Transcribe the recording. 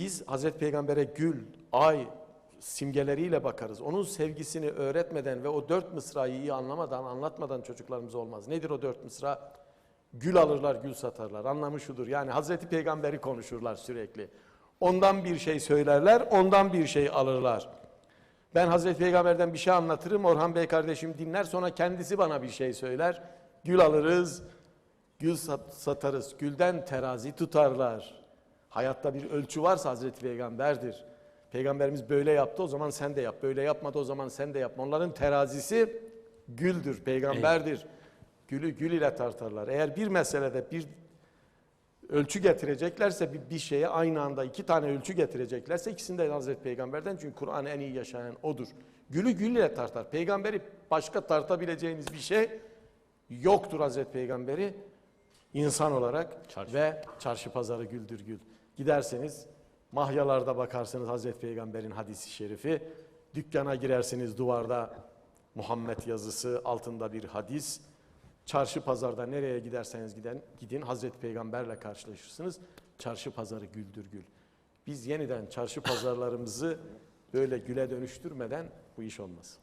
Biz Hazreti Peygamber'e gül, ay simgeleriyle bakarız. Onun sevgisini öğretmeden ve o dört mısrayı iyi anlamadan, anlatmadan çocuklarımız olmaz. Nedir o dört mısra? Gül alırlar, gül satarlar. Anlamı şudur. Yani Hazreti Peygamber'i konuşurlar sürekli. Ondan bir şey söylerler, ondan bir şey alırlar. Ben Hazreti Peygamber'den bir şey anlatırım, Orhan Bey kardeşim dinler, sonra kendisi bana bir şey söyler. Gül alırız, gül sat- satarız. Gülden terazi tutarlar. Hayatta bir ölçü varsa Hazreti Peygamber'dir. Peygamberimiz böyle yaptı o zaman sen de yap. Böyle yapmadı o zaman sen de yapma. Onların terazisi güldür, peygamberdir. Gülü gül ile tartarlar. Eğer bir meselede bir ölçü getireceklerse bir, bir şeye aynı anda iki tane ölçü getireceklerse ikisinde Hazreti Peygamber'den çünkü Kur'an'ı en iyi yaşayan odur. Gülü gül ile tartar. Peygamberi başka tartabileceğiniz bir şey yoktur Hazreti Peygamberi insan olarak Çarşı. ve çarşı pazarı güldür gül. Giderseniz mahyalarda bakarsınız Hazreti Peygamber'in hadisi şerifi. Dükkana girersiniz duvarda Muhammed yazısı altında bir hadis. Çarşı pazarda nereye giderseniz giden gidin Hazreti Peygamberle karşılaşırsınız. Çarşı pazarı güldür gül. Biz yeniden çarşı pazarlarımızı böyle güle dönüştürmeden bu iş olmaz.